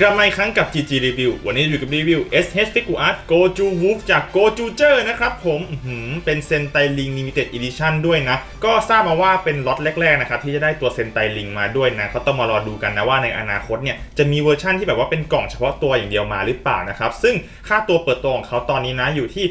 กลับมาอีกครั้งกับ GG Review วันนี้อยู่กับรีวิว SH Figure Art Goju Wolf จาก Goju j e r นะครับผมเป็นเซนไตลิง Limited Edition ด้วยนะ ก็ทราบมาว่าเป็นล็อตแรกๆนะครับที่จะได้ตัวเซนไตลิงมาด้วยนะก็ต้องมารอดูกันนะว่าในอนาคตเนี่ยจะมีเวอร์ชั่นที่แบบว่าเป็นกล่องเฉพาะตัวอย่างเดียวมาหรือเปล่านะครับ ซึ่งค่าตัวเปิดตัวของเขาตอนนี้นะอยู่ที่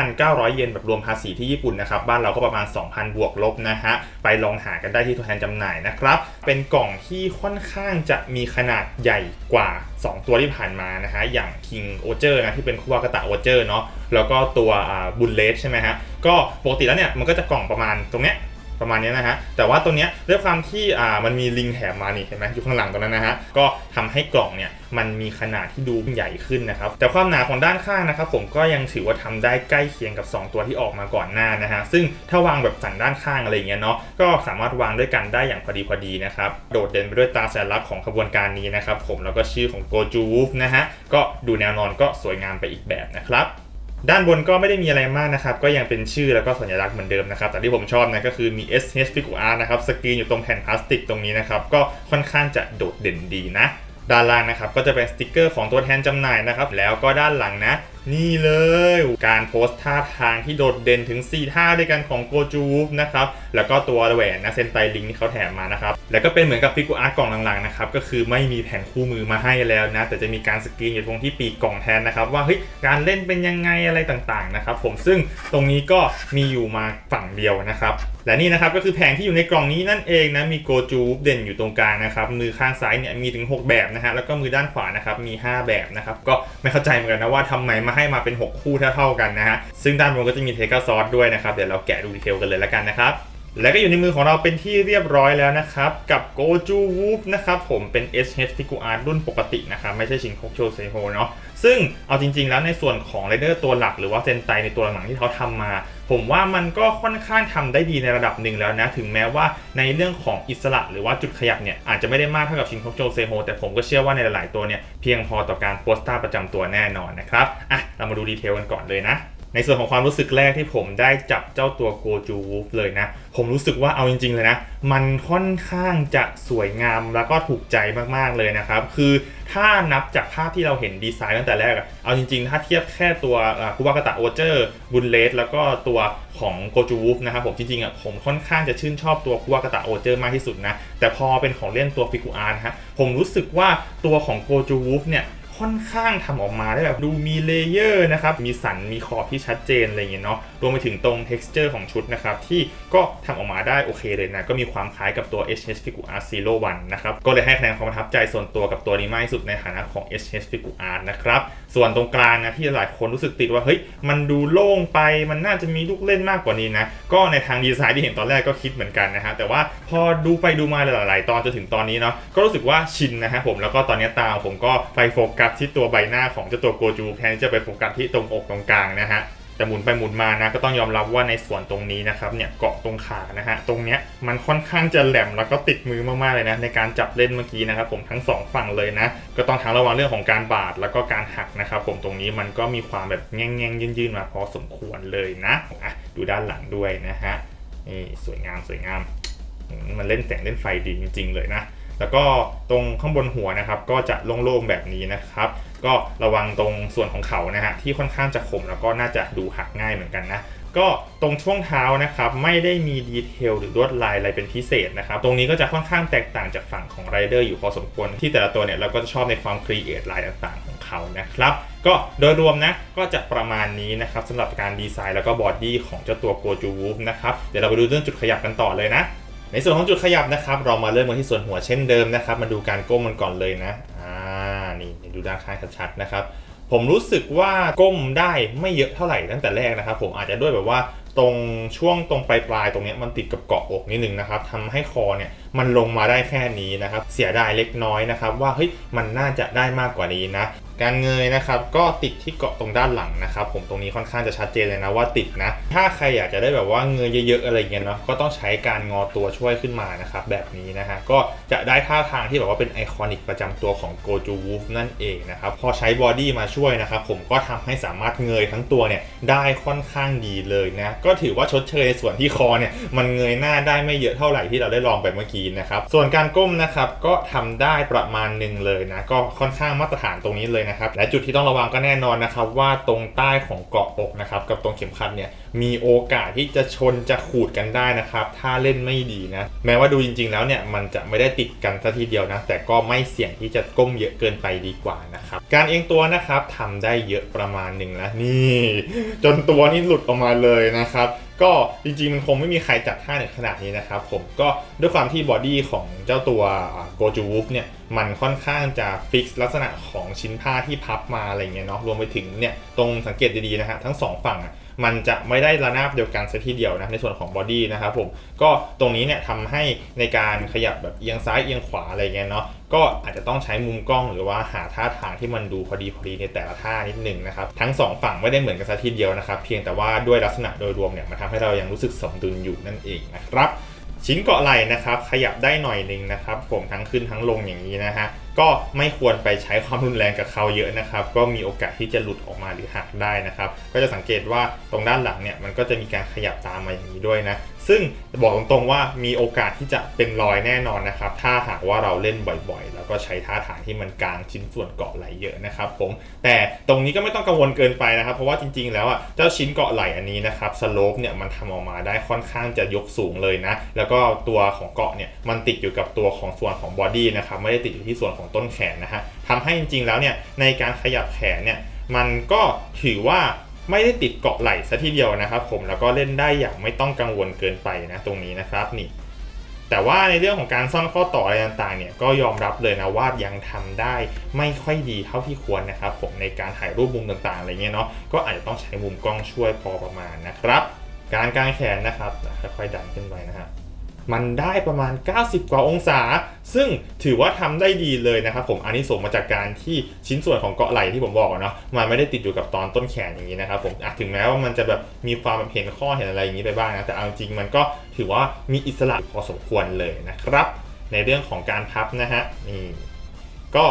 9,900 เยนแบบรวมภาษีที่ญี่ปุ่นนะครับบ้านเราก็ประมาณ 2,000 บวกลบนะฮะไปลองหากันได้ที่ตัวแทนจำหน่ายนะครับเป็นกล่องที่ค่อนข้างจะมีขนาดใหญ่กว่า 2 ตัวที่ผ่านมานะฮะอย่างคิงโอเจอร์นะที่เป็นคู่วากาตะโอเจอร์เนาะแล้วก็ตัวบุลเลสใช่ไหมฮะก็ปกติแล้วเนี่ยมันก็จะกล่องประมาณตรงเนี้ย ประมาณนี้นะฮะแต่ว่าตัวเนี้ยด้วยความที่อ่ามันมีลิงแถมมานี่เห็นไหมอยู่ข้างหลังตรงนั้นนะฮะก็ทำให้กล่องเนี่ยมันมีขนาดที่ดูใหญ่ขึ้นนะครับแต่ความหนาของด้านข้างนะครับผมก็ยังถือว่าทำได้ใกล้เคียงกับ 2 ตัวที่ออกมาก่อนหน้านะฮะซึ่งถ้าวางแบบสันด้านข้างอะไรเงี้ยเนาะก็สามารถวางด้วยกันได้อย่างพอดีพอดีนะครับโดดเด่นไปด้วยตราสัญลักษณ์ของขบวนการนี้นะครับผมแล้วก็ชื่อของโกจูวูฟนะฮะก็ดูแนวนอนก็สวยงามไปอีกแบบนะครับ ด้านบนก็ไม่ได้มีอะไรมากนะครับ ก็ยังเป็นชื่อแล้วก็สัญลักษณ์เหมือนเดิมนะครับ แต่ที่ผมชอบนะก็คือมี SH P Q R นะครับ สกรีนอยู่ตรงแผ่นพลาสติกตรงนี้นะครับ ก็ค่อนข้างจะโดดเด่นดีนะ ด้านล่างนะครับก็จะเป็นสติกเกอร์ของตัวแทนจำหน่ายนะครับ แล้วก็ด้านหลังนะ นี่เลย การโพสต์ท่าทางที่โดดเด่นถึง 4 ท่าด้วยกันของโกจูฟนะครับ แล้วก็ตัวแหวนนะเซนไตลิงที่เขาแถมมานะครับ แล้วก็เป็นเหมือนกับฟิกูอาร์ตกล่องหลังๆนะครับ ก็คือไม่มีแผ่นคู่มือมาให้แล้วนะ แต่จะมีการสกรีนอยู่ตรงที่ปีกกล่องแทนนะครับ ว่าเฮ้ยการเล่นเป็นยังไงอะไรต่างๆนะครับผมซึ่งตรงนี้ก็มีอยู่มาฝั่งเดียวนะครับ และนี่นะครับก็คือแผงที่อยู่ในกล่องนี้นั่นเองนะมีโกจูเด่นอยู่ตรงกลางนะครับมือข้างซ้ายเนี่ยมีถึง 6 แบบนะฮะแล้วก็มือด้านขวานะครับมี 5 แบบนะครับก็ไม่เข้าใจเหมือนกันนะว่าทำไมมาให้มาเป็น 6 คู่เท่าๆกันนะฮะซึ่งด้านบนก็จะมีเทกาซอสด้วยนะครับเดี๋ยวเราแกะดูดีเทลกันเลยแล้วกันนะครับแล้วก็อยู่ในมือของเราเป็นที่เรียบร้อยแล้วนะครับกับ Goju Wolf นะครับผมเป็น SH Figure Art รุ่นปกตินะครับไม่ใช่ชินโคโชเซโฮเนาะ ซึ่งเอาจริง ๆ แล้วในส่วนของไรเดอร์ตัวหลัก หรือว่าเซนไตในตัวหลังที่เขาทำมา ผมว่ามันก็ค่อนข้างทำได้ดีในระดับหนึ่งแล้วนะ ถึงแม้ว่าในเรื่องของอิสระหรือว่าจุดขยับเนี่ยอาจจะไม่ได้มากเท่ากับชินโคโจเซโฮแต่ผมก็เชื่อว่าในหลายๆตัวเนี่ยเพียงพอต่อการโปสต์ท่าประจำตัวแน่นอนนะครับอะเรามาดูดีเทลกันก่อนเลยนะ ในส่วนของความรู้สึกแรกที่ผมได้จับเจ้าตัวโกจูวูฟเลยนะ ผมรู้สึกว่าเอาจริง ๆ เลยนะ มันค่อนข้างจะสวยงามแล้วก็ถูกใจมากๆเลยนะครับ คือถ้านับจากภาพที่เราเห็นดีไซน์ตั้งแต่แรกอะเอาจริง ๆ ถ้าเทียบแค่ตัวคุวากาตะโอเจอร์บุนเลสแล้วก็ตัวของโกจูวูฟนะครับผมจริงๆอะผมค่อนข้างจะชื่นชอบตัวคุวากาตะโอเจอร์มากที่สุดนะ แต่พอเป็นของเล่นตัวฟิกูอาร์นะฮะผมรู้สึกว่าตัวของโกจูวูฟเนี่ย ค่อนข้างทำออกมาได้แบบดูมีเลเยอร์นะครับ มีสันมีขอบที่ชัดเจนอะไรอย่างเงี้ยเนาะ รวมไปถึงตรง texture ของชุดนะครับ ที่ก็ทำออกมาได้โอเคเลยนะ ก็มีความคล้ายกับตัว HS Figure Art Zero One นะครับ ก็เลยให้คะแนนความประทับใจส่วนตัวกับตัวนี้มากที่สุดในฐานะของ HS Figure Art นะครับ ส่วนตรงกลางนะที่หลายคนรู้สึกติดว่าเฮ้ยมันดูโล่งไปมันน่าจะมีลูกเล่นมากกว่านี้นะ ก็ในทางดีไซน์ที่เห็นตอนแรกก็คิดเหมือนกันนะฮะแต่ว่าพอดูไปดูมาหลายๆ ตอนจนถึงตอนนี้เนาะก็รู้สึกว่าชินนะฮะผมแล้วก็ตอนนี้ตาผมก็ไปโฟกัสที่ตัวใบหน้าของเจ้าตัวโกจูแทนที่จะไปโฟกัสที่ตรงอกตรงกลางนะฮะ แต่หมุนไปหมุนมานะก็ต้องยอมรับว่าในส่วนตรงนี้นะครับเนี่ยเกาะตรงขานะฮะตรงเนี้ยมันค่อนข้างจะแหลมแล้วก็ติดมือมากๆเลยนะในการจับเล่นเมื่อกี้นะครับผมทั้งสองฝั่งเลยนะก็ต้องทั้งระวังเรื่องของการบาดแล้วก็การหักนะครับผมตรงนี้มันก็มีความแบบแง่งๆยื่นๆมาพอสมควรเลยนะอะดูด้านหลังด้วยนะฮะนี่สวยงามสวยงาม มันเล่นแสงเล่นไฟดีจริง ๆ เลยนะแล้วก็ตรงข้างบนหัวนะครับก็จะโล่งๆแบบนี้นะครับ ก็ระวังตรงส่วนของเขานะฮะที่ค่อนข้างจะคมแล้วก็น่าจะดูหักง่ายเหมือนกันนะก็ตรงช่วงเท้านะครับไม่ได้มีดีเทลหรือลวดลายอะไรเป็นพิเศษนะครับตรงนี้ก็จะค่อนข้างแตกต่างจากฝั่งของไรเดอร์อยู่พอสมควรที่แต่ละตัวเนี่ยเราก็จะชอบในความครีเอทลายต่างๆของเขานะครับก็โดยรวมนะก็จะประมาณนี้นะครับสำหรับการดีไซน์แล้วก็บอดี้ของเจ้าตัวโกจูวูฟนะครับเดี๋ยวเราไปดูเรื่องจุดขยับกันต่อเลยนะในส่วนของจุดขยับนะครับ เรามาเริ่มกันที่ส่วนหัวเช่นเดิมนะครับ มาดูการก้มมันก่อนเลยนะ นี่ดูด้านข้างชัดๆนะครับผมรู้สึกว่าก้มได้ไม่เยอะเท่าไหร่ตั้งแต่แรกนะครับ ผมอาจจะด้วยแบบว่าตรงช่วงตรงปลายปลายๆตรงนี้มันติดกับเกาะอกนิดนึงนะครับทำให้คอเนี่ยมันลงมาได้แค่นี้นะครับ เสียดายเล็กน้อยนะครับ ว่าเฮ้ยมันน่าจะได้มากกว่านี้นะ การเงยนะครับก็ติดที่เกาะตรงด้านหลังนะครับ ผมตรงนี้ค่อนข้างจะชัดเจนเลยนะว่าติดนะ ถ้าใครอยากจะได้แบบว่าเงยเยอะๆอะไรเงี้ยเนาะก็ต้องใช้การงอตัวช่วยขึ้นมานะครับแบบนี้นะฮะก็จะได้ท่าทางที่แบบว่าเป็นไอคอนิกประจำตัวของโกจูวูฟนั่นเองนะครับพอใช้บอดี้มาช่วยนะครับผมก็ทำให้สามารถเงยทั้งตัวเนี่ยได้ค่อนข้างดีเลยนะก็ถือว่าชดเชยส่วนที่คอเนี่ยมันเงยหน้าได้ไม่เยอะเท่าไหร่ที่เราได้ลองไปเมื่อกี้นะครับส่วนการก้มนะครับก็ทำได้ประมาณหนึ่งเลยนะก็ค่อนข้างมาตรฐานตรงนี้เลยนะครับและจุดที่ต้องระวังก็แน่นอนนะครับว่าตรงใต้ของเกาะอกนะครับกับตรงเข็มขัดเนี่ยมีโอกาสที่จะชนจะขูดกันได้นะครับถ้าเล่นไม่ดีนะแม้ว่าดูจริง ๆ แล้วเนี่ยมันจะไม่ได้ติดกันซะทีเดียวนะแต่ก็ไม่เสี่ยงที่จะก้มเยอะเกินไปดีกว่านะครับการเอียงตัวนะครับทำได้เยอะประมาณหนึ่งแล้วนี่ จนตัวนี่หลุดออกมาเลยนะครับ ก็จริงๆมันคงไม่มีใครจัดท่าในขนาดนี้นะครับผมก็ด้วยความที่บอดี้ของเจ้าตัวโกจูวูฟเนี่ยมันค่อนข้างจะฟิกลักษณะของชิ้นผ้าที่พับมาอะไรเงี้ยเนาะรวมไปถึงเนี่ยตรงสังเกตดีๆนะฮะทั้งสองฝั่งอะ มันจะไม่ได้ระนาบเดียวกันซะทีเดียวนะในส่วนของบอดี้นะครับผมก็ตรงนี้เนี่ยทำให้ในการขยับแบบเอียงซ้ายเอียงขวาอะไรเงี้ยเนาะก็อาจจะต้องใช้มุมกล้องหรือว่าหาท่าทางที่มันดูพอดีพอดีในแต่ละท่านิดหนึ่งนะครับทั้งสองฝั่งไม่ได้เหมือนกันซะทีเดียวนะครับเพียงแต่ว่าด้วยลักษณะโดยรวมเนี่ยมันทำให้เรายังรู้สึกสมดุลอยู่นั่นเองนะครับชิ้นเกาะไหล่นะครับขยับได้หน่อยหนึ่งนะครับผมทั้งขึ้นทั้งลงอย่างนี้นะฮะก็ไม่ควรไปใช้ความรุนแรงกับเขาเยอะนะครับ ก็มีโอกาสที่จะหลุดออกมาหรือหักได้นะครับ ก็จะสังเกตว่าตรงด้านหลังเนี่ยมันก็จะมีการขยับตามมาอย่างนี้ด้วยนะ ซึ่งบอกตรงๆว่ามีโอกาสที่จะเป็นรอยแน่นอนนะครับ ถ้าหากว่าเราเล่นบ่อยๆ แล้วก็ใช้ท่าทางที่มันกลางชิ้นส่วนเกาะไหลเยอะนะครับผมแต่ตรงนี้ก็ไม่ต้องกังวลเกินไปนะครับ เพราะว่าจริงๆ แล้วอะเจ้าชิ้นเกาะไหลอันนี้นะครับสโลปเนี่ยมันทำออกมาได้ค่อนข้างจะยกสูงเลยนะแล้วก็ตัวของเกาะเนี่ยมันติดอยู่กับตัวของส่วนของบอดี้นะครับไม่ได้ติดอยู่ที่ส่วนของต้นแขนนะฮะทำให้จริงๆแล้วเนี่ยในการขยับแขนเนี่ยมันก็ถือว่าไม่ได้ติดเกาะไหล่ซะทีเดียวนะครับ ผมแล้วก็เล่นได้อย่างไม่ต้องกังวลเกินไปนะตรงนี้นะครับนี่แต่ว่าในเรื่องของการซ่อนข้อต่ออะไรต่างๆเนี่ยก็ยอมรับเลยนะว่ายังทำได้ไม่ค่อยดีเท่าที่ควรนะครับ ผมในการถ่ายรูปมุมต่างๆอะไรเงี้ยเนาะก็อาจจะต้องใช้มุมกล้องช่วยพอประมาณนะครับ การกางแขนนะครับค่อยๆดันขึ้นไปนะฮะ มันได้ประมาณ 90 กว่าองศา ซึ่งถือว่าทำได้ดีเลยนะครับผมอันนี้ส่งมาจากการที่ชิ้นส่วนของเกาะไหล่ที่ผมบอกเนาะมันไม่ได้ติดอยู่กับตอนต้นแขนอย่างนี้นะครับผมถึงแม้ว่ามันจะแบบมีความแบบเห็นข้อเห็นอะไรอย่างนี้ไปบ้างนะแต่เอาจริงมันก็ถือว่ามีอิสระพอสมควรเลยนะครับ ในเรื่องของการพับนะฮะนี่ก็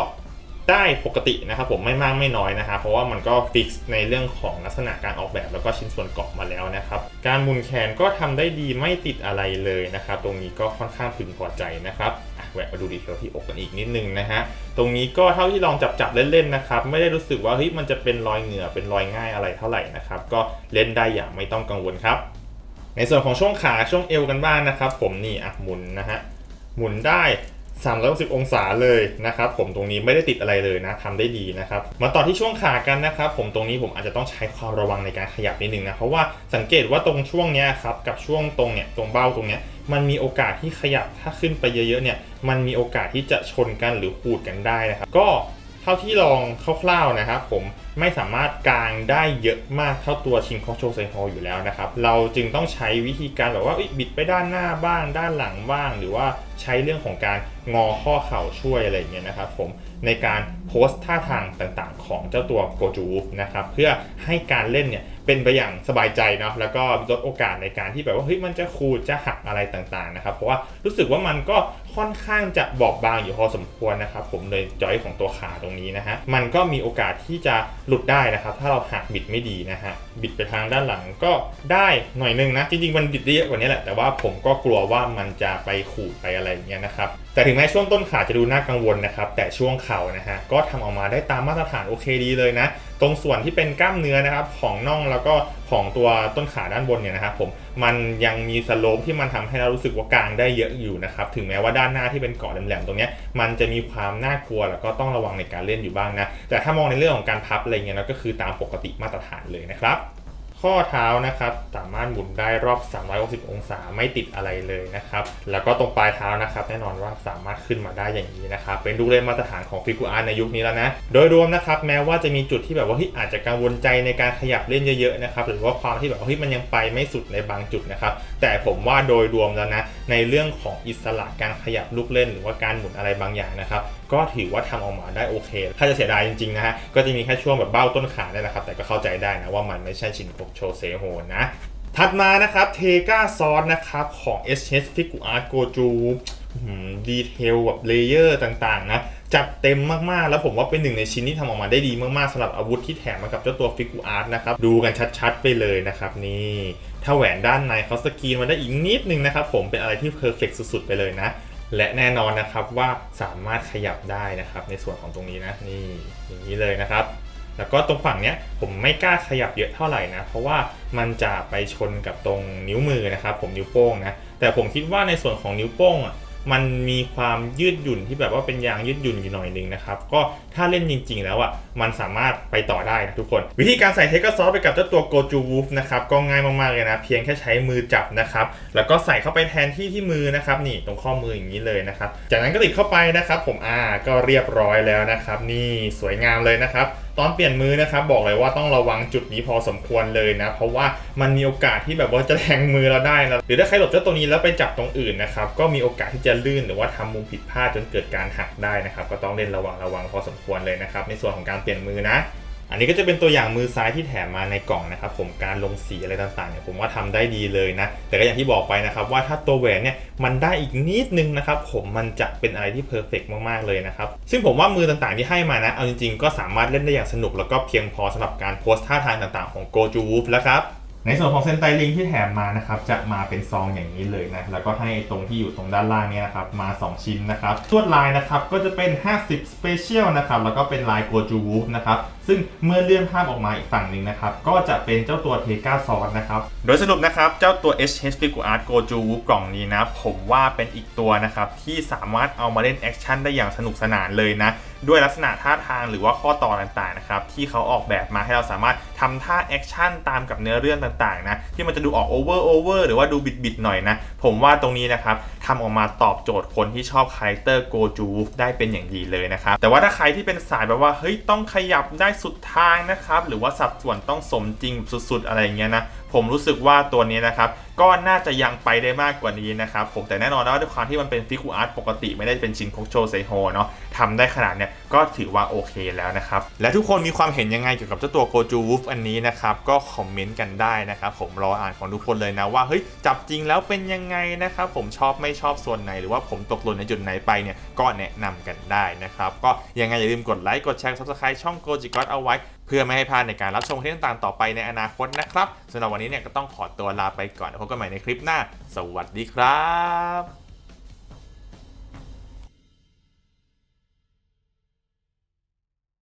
ได้ปกตินะครับผมไม่มากไม่น้อยนะครับเพราะว่ามันก็ฟิกซ์ในเรื่องของลักษณะการออกแบบแล้วก็ชิ้นส่วนเกาะมาแล้วนะครับการมุนแขนก็ทำได้ดีไม่ติดอะไรเลยนะครับตรงนี้ก็ค่อนข้างพึงพอใจนะครับแวะมาดูดีเทลที่อกกันอีกนิดนึงนะฮะตรงนี้ก็เท่าที่ลองจับจับเล่นๆนะครับไม่ได้รู้สึกว่าเฮ้ยมันจะเป็นรอยเหงื่อเป็นรอยง่ายอะไรเท่าไหร่นะครับก็เล่นได้อย่างไม่ต้องกังวลครับ ในส่วนของช่วงขาช่วงเอวกันบ้างนะครับ ผมนี่อะหมุนนะฮะหมุนได้ 360 องศาเลยนะครับผมตรงนี้ไม่ได้ติดอะไรเลยนะทำได้ดีนะครับมาต่อที่ช่วงขากันนะครับผมตรงนี้ผมอาจจะต้องใช้ความระวังในการขยับนิดนึงนะเพราะว่าสังเกตว่าตรงช่วงเนี้ยครับกับช่วงตรงเนี่ยตรงเบ้าตรงเนี้ยมันมีโอกาสที่ขยับถ้าขึ้นไปเยอะๆเนี่ยมันมีโอกาสที่จะชนกันหรือขูดกันได้นะครับก็เท่าที่ลองคร่าวๆนะครับผมไม่สามารถกางได้เยอะมากเท่าตัวชิงคอโชไซฮอลอยู่แล้วนะครับ เราจึงต้องใช้วิธีการแบบว่าบิดไปด้านหน้าบ้างด้านหลังบ้าง หรือว่า ใช้เรื่องของการงอข้อเข่าช่วยอะไรอย่างเงี้ยนะครับผมในการโพสท่าทางต่างๆ ของเจ้าตัวโกจูนะครับเพื่อให้การเล่นเนี่ยเป็นไปอย่างสบายใจเนาะแล้วก็ลดโอกาสในการที่แบบว่าเฮ้ยมันจะขูดจะหักอะไรต่างๆนะครับเพราะว่ารู้สึกว่ามันก็ค่อนข้างจะบอบบางอยู่พอสมควรนะครับผมเลยจอยของตัวขาตรงนี้นะฮะมันก็มีโอกาสที่จะหลุดได้นะครับ ถ้าเราหักบิดไม่ดีนะฮะบิดไปทางด้านหลังก็ได้หน่อยนึงนะจริงๆมันบิดได้เยอะกว่านี้แหละแต่ว่าผมก็กลัวว่ามันจะไปขูดไปอะไรอย่างเงี้ยนะครับ แต่ถึงแม้ช่วงต้นขาจะดูน่ากังวลนะครับ แต่ช่วงเข่านะฮะก็ทำออกมาได้ตามมาตรฐานโอเคดีเลยนะ ตรงส่วนที่เป็นกล้ามเนื้อนะครับของน่องแล้วก็ของตัวต้นขาด้านบนเนี่ยนะครับผมมันยังมีสโลปที่มันทำให้เรารู้สึกว่ากลางได้เยอะอยู่นะครับถึงแม้ว่าด้านหน้าที่เป็นเกาะแหลมๆตรงเนี้ยมันจะมีความน่ากลัวแล้วก็ต้องระวังในการเล่นอยู่บ้างนะแต่ถ้ามองในเรื่องของการพับอะไรเงี้ยนะก็คือตามปกติมาตรฐานเลยนะครับ ข้อเท้านะครับ สามารถหมุนได้รอบ 360 องศาไม่ติดอะไรเลยนะครับ แล้วก็ตรงปลายเท้านะครับ แน่นอนว่าสามารถขึ้นมาได้อย่างนี้นะครับ เป็นดูเล่นมาตรฐานของฟิกูอาร์ในยุคนี้แล้วนะ โดยรวมนะครับ แม้ว่าจะมีจุดที่แบบว่าเฮ้ยอาจจะกังวลใจในการขยับเล่นเยอะๆนะครับ หรือว่าความที่แบบว่าเฮ้ยมันยังไปไม่สุดในบางจุดนะครับ แต่ผมว่าโดยรวมแล้วนะ ในเรื่องของอิสระการขยับลูกเล่น หรือว่าการหมุนอะไรบางอย่างนะครับ ก็ถือว่าทำออกมาได้โอเค ถ้าจะเสียดายจริงๆนะฮะ ก็จะมีแค่ช่วงแบบเบ้าต้นขาเนี่ยแหละครับ แต่ก็เข้าใจได้นะว่ามันไม่ใช่ชินพกโชเซโฮนะถัดมานะครับเทกาซอสนะครับของ SH Figure Art Goju ดีเทลแบบเลเยอร์ต่างๆ นะ จัดเต็มมากๆ แล้วผมว่าเป็นหนึ่งในชิ้นที่ทำออกมาได้ดีมากๆสำหรับอาวุธที่แถมมากับเจ้าตัวฟิกูอาร์ตนะครับ ดูกันชัดๆ ไปเลยนะครับนี่ ถ้าแหวนด้านในเขาสกรีนมาได้อีกนิดนึงนะครับผมเป็นอะไรที่เพอร์เฟกสุดๆ ไปเลยนะ และแน่นอนนะครับว่าสามารถขยับได้นะครับ ในส่วนของตรงนี้นะนี่อย่างนี้เลยนะครับ แล้วก็ตรงฝั่งเนี้ยผมไม่กล้าขยับเยอะเท่าไหร่นะ เพราะว่ามันจะไปชนกับตรงนิ้วมือนะครับ ผมนิ้วโป้งนะแต่ผมคิดว่าในส่วนของนิ้วโป้งอะ มันมีความยืดหยุ่นที่แบบว่าเป็นยางยืดหยุ่นอยู่หน่อยหนึงนะครับ ก็ถ้าเล่นจริง ๆ แล้วอะมันสามารถไปต่อได้นะทุกคน วิธีการใส่เทคซอสไปกับเจ้าตัวโกจูวูฟนะครับก็ง่ายมากๆเลยนะ เพียงแค่ใช้มือจับนะครับ แล้วก็ใส่เข้าไปแทนที่ที่มือนะครับนี่ตรงข้อมืออย่างนี้เลยนะครับ จากนั้นก็ติดเข้าไปนะครับ ผมอ่าก็เรียบร้อยแล้วนะครับ นี่สวยงามเลยนะครับ ตอนเปลี่ยนมือนะครับบอกเลยว่าต้องระวังจุดนี้พอสมควรเลยนะ เพราะว่ามันมีโอกาสที่แบบว่าจะแทงมือเราได้นะหรือถ้าใครหลบเจ้าตัวนี้แล้วไปจับตรงอื่นนะครับก็มีโอกาสที่จะลื่นหรือว่าทำมุมผิดพลาดจนเกิดการหักได้นะครับ ก็ต้องเล่นระวังระวังพอสมควรเลยนะครับในส่วนของการเปลี่ยนมือนะ อันนี้ก็จะเป็นตัวอย่างมือซ้ายที่แถมมาในกล่องนะครับผมการลงสีอะไรต่างๆเนี่ยผมว่าทำได้ดีเลยนะ แต่ก็อย่างที่บอกไปนะครับว่าถ้าตัวแหวนเนี่ยมันได้อีกนิดนึงนะครับผมมันจะเป็นอะไรที่เพอร์เฟกมากๆเลยนะครับซึ่งผมว่ามือต่างๆที่ให้มานะเอาจริงๆก็สามารถเล่นได้อย่างสนุกแล้วก็เพียงพอสำหรับการโพสท่าทางต่างๆของโกจูวูฟแล้วครับ ในส่วนของเซนไตลิงที่แถมมานะครับจะมาเป็นซองอย่างนี้เลยนะแล้วก็ให้ตรงที่อยู่ตรงด้านล่างเนี้นะครับมา 2 ชิ้นนะครับลวดลายนะครับก็จะเป็น 50 Special นะครับแล้วก็เป็นลายโกจูวูฟนะครับซึ่งเมื่อเลื่อนภาพออกมาอีกฝั่งหนึ่งนะครับก็จะเป็นเจ้าตัวเทกาซอสนะครับโดยสรุปนะครับเจ้าตัว HH f i g u Art Goju Woo กล่องนี้นะผมว่าเป็นอีกตัวนะครับที่สามารถเอามาเล่นแอคชั่นได้อย่างสนุกสนานเลยนะ ด้วยลักษณะท่าทางหรือว่าข้อต่อต่างๆนะครับที่เขาออกแบบมาให้เราสามารถทำท่าแอคชั่นตามกับเนื้อเรื่องต่างๆนะที่มันจะดูออกโอเวอร์โอเวอร์หรือว่าดูบิดๆหน่อยนะ ผมว่าตรงนี้นะครับทำออกมาตอบโจทย์คนที่ชอบคาแรคเตอร์โกจูได้เป็นอย่างดีเลยนะครับ แต่ว่าถ้าใครที่เป็นสายแบบว่าเฮ้ยต้องขยับได้สุดทางนะครับหรือว่าสัดส่วนต้องสมจริงสุดๆ อะไรเงี้ยนะผมรู้สึกว่าตัวนี้นะครับ ก็น่าจะยังไปได้มากกว่านี้นะครับผมแต่แน่นอนแล้วด้วยความที่มันเป็นฟิกูอาร์ตปกติไม่ได้เป็นชินคกโชเซโฮเนาะทำได้ขนาดเนี้ยก็ถือว่าโอเคแล้วนะครับ และทุกคนมีความเห็นยังไงเกี่ยวกับเจ้าตัวโกจูวูฟอันนี้นะครับ ก็คอมเมนต์กันได้นะครับ ผมรออ่านของทุกคนเลยนะว่าเฮ้ยจับจริงแล้วเป็นยังไงนะครับ ผมชอบไม่ชอบส่วนไหน หรือว่าผมตกหล่นในจุดไหนไปเนี่ยก็แนะนำกันได้นะครับ ก็ยังไงอย่าลืมกดไลค์กดแชร์ซับสไครต์ช่องโกจิกอตเอาไว้ เพื่อไม่ให้พลาดในการรับชมคลิปต่างๆต่อไปในอนาคตนะครับสำหรับวันนี้เนี่ยก็ต้องขอตัวลาไปก่อนพบกันใหม่ในคลิปหน้า สวัสดีครับ